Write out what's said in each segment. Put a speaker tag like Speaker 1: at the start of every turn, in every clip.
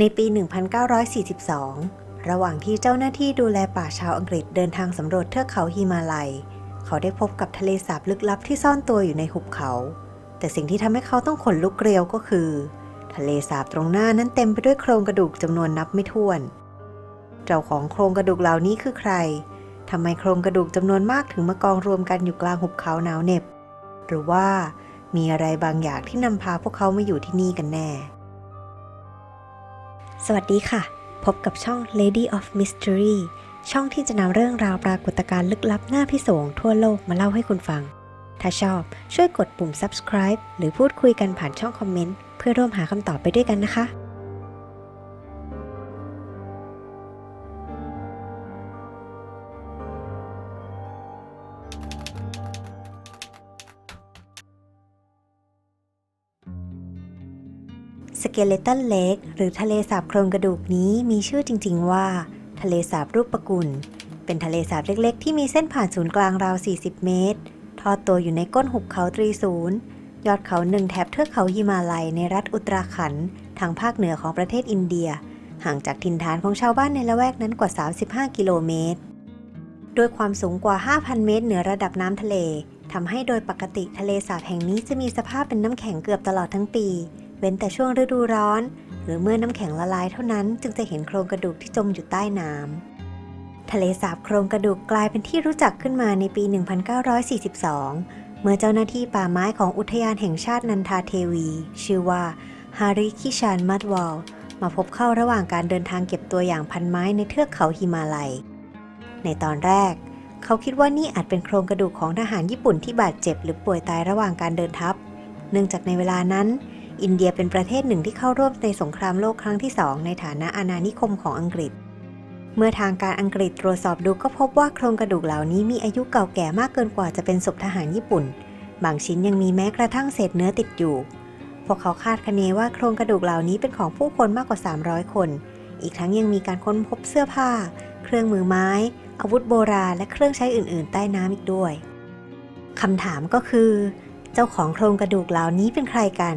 Speaker 1: ในปี 1942 ระหว่างที่เจ้าหน้าที่ดูแลป่าชาวอังกฤษเดินทางสำรวจเทือกเขาฮิมาลัย เขาได้พบกับทะเลสาบลึกลับที่ซ่อนตัวอยู่ในหุบเขา แต่สิ่งที่ทำให้เขาต้องขนลุกเกลียวก็คือ ทะเลสาบตรงหน้านั้นเต็มไปด้วยโครงกระดูกจำนวนนับไม่ถ้วน เจ้าของโครงกระดูกเหล่านี้คือใครทำไมโครงกระดูกจำนวนมากถึงมากองรวมกันอยู่กลางหุบเขาหนาวเหน็บ หรือว่ามีอะไรบางอย่างที่นำพาพวกเขามาอยู่ที่นี่กันแน่ สวัสดีค่ะ พบกับช่อง Lady of Mystery ช่องที่จะนำเรื่องราวปรากฏการณ์ลึกลับหน้าพิศวงทั่วโลกมาเล่าให้คุณฟัง ถ้าชอบช่วยกดปุ่ม subscribe หรือพูดคุยกันผ่านช่องคอมเมนต์ เพื่อร่วมหาคำตอบไปด้วยกันนะคะ สเกเลตันเลกหรือทะเลสาบโครงกระดูกนี้มีชื่อจริง ๆ ว่า ทะเลสาบรูปปะกุล เป็นทะเลสาบเล็กๆ ที่มีเส้นผ่านศูนย์กลางราว 40 เมตร ทอดตัวอยู่ในก้นหุบเขาตรีศูนย์ยอดเขาหนึ่งแถบเทือกเขาฮิมาลัยในรัฐอุตราขันธ์ทางภาคเหนือของประเทศอินเดีย ห่างจากถิ่นฐานของชาวบ้านในละแวกนั้นกว่า 35 กิโลเมตรด้วยความสูงกว่า 5,000 เมตร เหนือระดับน้ำทะเลทำให้โดยปกติทะเลสาบแห่งนี้จะมีสภาพเป็นน้ำแข็งเกือบตลอดทั้งปี เว้นแต่ช่วงฤดูร้อน หรือเมื่อน้ำแข็งละลายเท่านั้นจึงจะเห็นโครงกระดูกที่จมอยู่ใต้น้ำทะเลสาบโครงกระดูกกลายเป็นที่รู้จักขึ้นมาในปี 1942 เมื่อเจ้าหน้าที่ป่าไม้ของอุทยานแห่งชาตินันทาเทวี ชื่อว่าฮาริคิชานมัดวอลมาพบเข้าระหว่างการเดินทางเก็บตัวอย่างพันไม้ในเทือกเขาฮิมาลัย ในตอนแรก เขาคิดว่านี่อาจเป็นโครงกระดูกของทหารญี่ปุ่นที่บาดเจ็บหรือป่วยตายระหว่างการเดินทัพ เนื่องจากในเวลานั้น อินเดียเป็นประเทศหนึ่งที่เข้าร่วมในสงครามโลกครั้งที่สองในฐานะอาณานิคมของอังกฤษ เมื่อทางการอังกฤษตรวจสอบดูก็พบว่าโครงกระดูกเหล่านี้มีอายุเก่าแก่มากเกินกว่าจะเป็นศพทหารญี่ปุ่น บางชิ้นยังมีแม้กระทั่งเศษเนื้อติดอยู่ พวกเขาคาดคะเนว่าโครงกระดูกเหล่านี้เป็นของผู้คนมากกว่า 300 คน อีกทั้งยังมีการค้นพบเสื้อผ้า เครื่องมือไม้ อาวุธโบราณและเครื่องใช้อื่น ๆ ใต้น้ำอีกด้วยคำถามก็คือ เจ้าของโครงกระดูกเหล่านี้เป็นใครกัน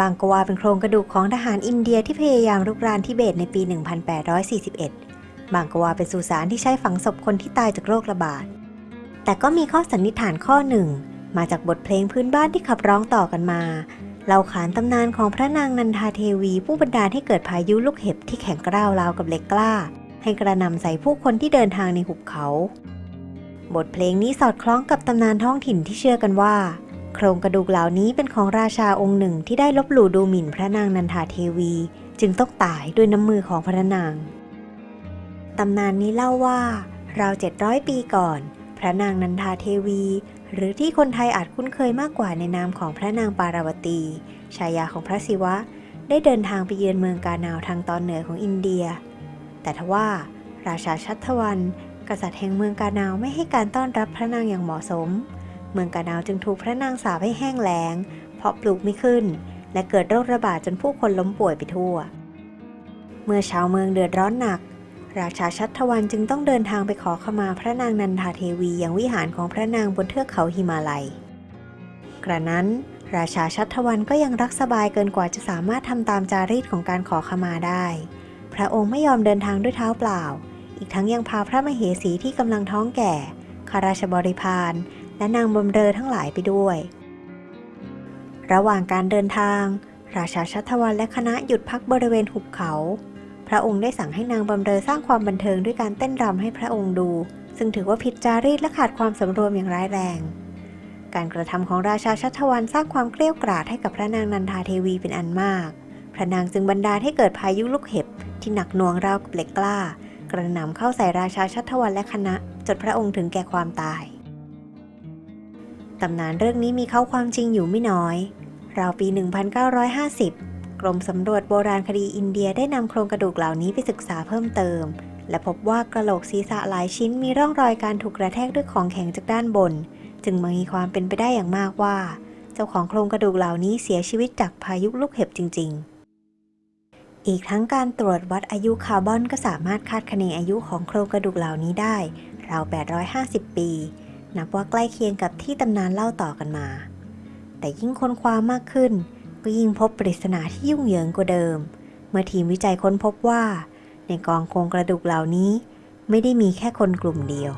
Speaker 1: บางก็ว่าเป็นโครงกระดูกของทหารอินเดียที่พยายามรุกรานทิเบตในปี 1841 บางก็ว่าเป็นสุสานที่ใช้ฝังศพคนที่ตายจากโรคระบาด แต่ก็มีข้อสันนิษฐานข้อหนึ่ง มาจากบทเพลงพื้นบ้านที่ขับร้องต่อกันมาเล่าขานตำนานของพระนางนันทาเทวี ผู้บันดาลให้เกิดพายุลูกเห็บที่แข็งกร้าวราวกับเหล็กกล้า ให้กระนำใส่ผู้คนที่เดินทางในหุบเขา บทเพลงนี้สอดคล้องกับตำนานท้องถิ่นที่เชื่อกันว่า โครงกระดูกเหล่านี้เป็นของราชาองค์หนึ่งที่ได้ลบหลู่ดูหมิ่นพระนางนันทาเทวี จึงต้องตายด้วยน้ำมือของพระนาง ตำนานนี้เล่าว่าราว 700 ปีก่อน พระนางนันทาเทวี หรือที่คนไทยอาจคุ้นเคยมากกว่าในนามของพระนางปาราวตีชายาของพระศิวะ ได้เดินทางไปเยือนเมืองกาหนาวทางตอนเหนือของอินเดีย แต่ทว่า ราชาชัตวัน กษัตริย์แห่งเมืองกาหนาวไม่ให้การต้อนรับพระนางอย่างเหมาะสม เมืองกาหนาวจึงถูกพระนางสาปให้แห้งแล้ง เพราะปลูกไม่ขึ้น และเกิดโรคระบาดจนผู้คนล้มป่วยไปทั่ว เมื่อชาวเมืองเดือดร้อนหนัก ราชาชัตวันจึงต้องเดินทางไปขอขมาพระนางนันทาเทวีอย่างวิหารของพระนางบนเทือกเขาหิมาลัย กระนั้น ราชาชัตวันก็ยังรักสบายเกินกว่าจะสามารถทำตามจารีตของการขอขมาได้ พระองค์ไม่ยอมเดินทางด้วยเท้าเปล่า อีกทั้งยังพาพระมเหสีที่กำลังท้องแก่ข้าราชบริพาร และนางบำเรอทั้งหลายไปด้วย ระหว่างการเดินทาง ราชาชัตวันและคณะหยุดพักบริเวณหุบเขา พระองค์ได้สั่งให้นางบำเรอสร้างความบันเทิงด้วยการเต้นรำให้พระองค์ดู ซึ่งถือว่าผิดจารีตและขาดความสำรวมอย่างร้ายแรง การกระทำของราชาชัตวันสร้างความเกลี้ยวกราดให้กับพระนางนันทาเทวีเป็นอันมาก พระนางจึงบันดาลให้เกิดพายุลูกเห็บที่หนักหน่วงราวกับเหล็กกล้ากระหน่ำเข้าใส่ราชาชัตวันและคณะ จนพระองค์ถึงแก่ความตาย ตำนานเรื่องนี้มีเข้าความจริงอยู่ไม่น้อย ราวปี 1950 กรมสำรวจโบราณคดีอินเดียได้นำโครงกระดูกเหล่านี้ไปศึกษาเพิ่มเติม และพบว่ากระโหลกศีรษะหลายชิ้นมีร่องรอยการถูกกระแทกด้วยของแข็งจากด้านบน จึงมีความเป็นไปได้อย่างมากว่า เจ้าของโครงกระดูกเหล่านี้เสียชีวิตจากพายุลูกเห็บจริง ๆอีกทั้งการตรวจวัดอายุคาร์บอนก็สามารถคาดคะเนอายุของโครงกระดูกเหล่านี้ได้ ราว 850 ปี นับว่าใกล้เคียงกับที่ตำนานเล่าต่อกันมา แต่ยิ่งค้นคว้ามากขึ้น ก็ยิ่งพบปริศนาที่ยุ่งเหยิงกว่าเดิม เมื่อทีมวิจัยค้นพบว่า ในกองโครงกระดูกเหล่านี้ ไม่ได้มีแค่คนกลุ่มเดียว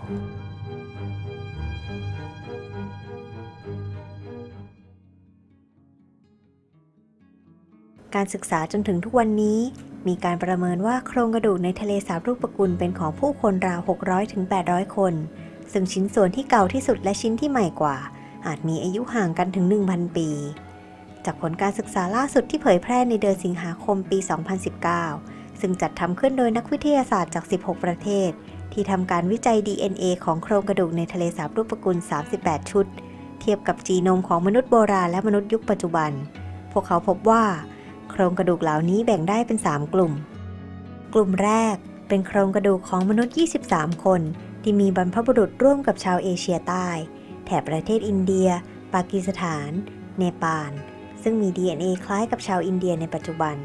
Speaker 1: การศึกษาจนถึงทุกวันนี้ มีการประเมินว่าโครงกระดูกในทะเลสาบรูปปกุลเป็นของผู้คนราว 600ถึง800 คน ซึ่งชิ้นส่วนที่เก่าที่สุดและชิ้นที่ใหม่กว่า อาจมีอายุห่างกันถึง 1,000 ปี จากผลการศึกษาล่าสุดที่เผยแพร่ในเดือนสิงหาคมปี 2019 ซึ่งจัดทำขึ้นโดยนักวิทยาศาสตร์จาก 16 ประเทศ ที่ทำการวิจัย DNA ของโครงกระดูกในทะเลสาบรูปกุล 38 ชุด เทียบกับจีโนมของมนุษย์โบราณและมนุษย์ยุคปัจจุบัน พวกเขาพบว่า โครงกระดูกเหล่านี้แบ่งได้เป็น 3 กลุ่ม กลุ่มแรกเป็นโครงกระดูกของมนุษย์ 23 คน ที่มีบรรพบุรุษร่วมกับชาวเอเชียใต้ แถบประเทศอินเดีย ปากีสถาน เนปาล ซึ่งมี DNA คล้ายกับชาวอินเดียในปัจจุบัน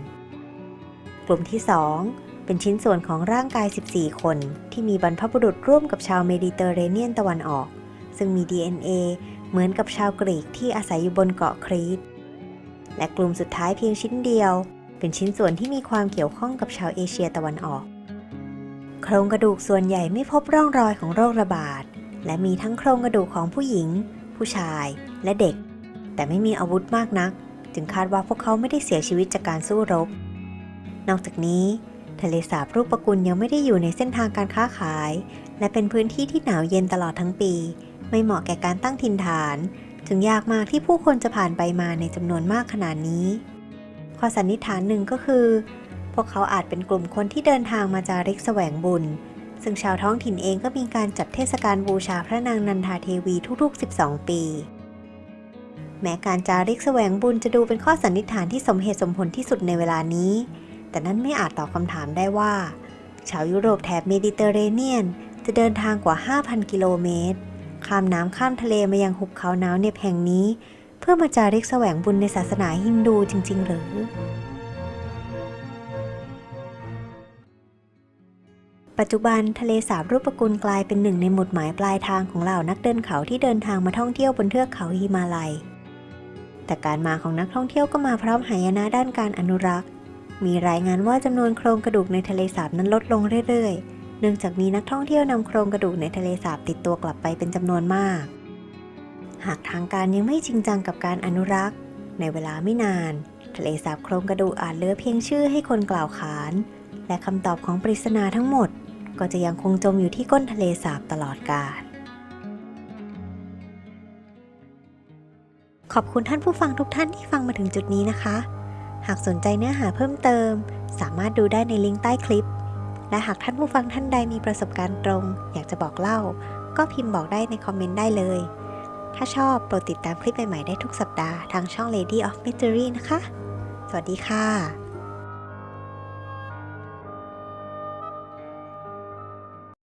Speaker 1: กลุ่มที่ 2 เป็นชิ้นส่วนของร่างกาย 14 คน ที่มีบรรพบุรุษร่วมกับชาวเมดิเตอร์เรเนียนตะวันออก ซึ่งมี DNA เหมือนกับชาวกรีกที่อาศัยอยู่บนเกาะครีต และกลุ่มสุดท้ายเพียงชิ้นเดียว เป็นชิ้นส่วนที่มีความเกี่ยวข้องกับชาวเอเชียตะวันออก โครงกระดูกส่วนใหญ่ไม่พบร่องรอยของโรคระบาด และมีทั้งโครงกระดูกของผู้หญิง ผู้ชาย และเด็ก แต่ไม่มีอาวุธมากนัก จึงคาดว่าพวกเขาไม่ได้เสียชีวิตจากการสู้รบ นอกจากนี้ ทะเลสาบรูปปกุลยังไม่ได้อยู่ในเส้นทางการค้าขาย และเป็นพื้นที่ที่หนาวเย็นตลอดทั้งปี ไม่เหมาะแก่การตั้งถิ่นฐาน จึงยากมากที่ผู้คนจะผ่านไปมาในจำนวนมากขนาดนี้ ข้อสันนิษฐานหนึ่งก็คือ พวกเขาอาจเป็นกลุ่มคนที่เดินทางมาจาริกแสวงบุญ ซึ่งชาวท้องถิ่นเองก็มีการจัดเทศกาลบูชาพระนางนันทาเทวีทุกๆ 12 ปี แม้การจาริกแสวงบุญจะดูเป็นข้อสันนิษฐานที่สมเหตุสมผลที่สุดในเวลานี้ แต่นั่นไม่อาจตอบคำถามได้ว่า ชาวยุโรปแถบเมดิเตอร์เรเนียน จะเดินทางกว่า 5,000 กิโลเมตร ข้ามน้ำข้ามทะเลมายังหุบเขาหนาวเหน็บแห่งนี้ เพื่อมาจาริกแสวงบุญในศาสนาฮินดูจริง ๆ หรือ ปัจจุบันทะเลสาบรูปกุลกลายเป็นหนึ่งในหมุดหมายปลายทางของเหล่านักเดินเขาที่เดินทางมาท่องเที่ยวบนเทือกเขาฮิมาลัย แต่การมาของนักท่องเที่ยวก็มาพร้อมหายนะด้านการอนุรักษ์ มีรายงานว่าจำนวนโครงกระดูกในทะเลสาบนั้นลดลงเรื่อยๆ เนื่องจากมีนักท่องเที่ยวนำโครงกระดูกในทะเลสาบติดตัวกลับไปเป็นจำนวนมาก หากทางการยังไม่จริงจังกับการอนุรักษ์ ในเวลาไม่นาน ทะเลสาบโครงกระดูกอาจเหลือเพียงชื่อให้คนกล่าวขาน และคำตอบของปริศนาทั้งหมด ก็จะยังคงจมอยู่ที่ก้นทะเลสาบตลอดกาล ขอบคุณท่านผู้ฟังทุกท่านที่ฟังมาถึงจุดนี้นะคะ หากสนใจเนื้อหาเพิ่มเติม สามารถดูได้ในลิงก์ใต้คลิป และหากท่านผู้ฟังท่านใดมีประสบการณ์ตรง อยากจะบอกเล่า ก็พิมพ์บอกได้ในคอมเมนต์ได้เลย ถ้าชอบโปรดติดตามคลิปใหม่ๆได้ทุกสัปดาห์ทางช่อง Lady of Mystery นะคะ สวัสดีค่ะ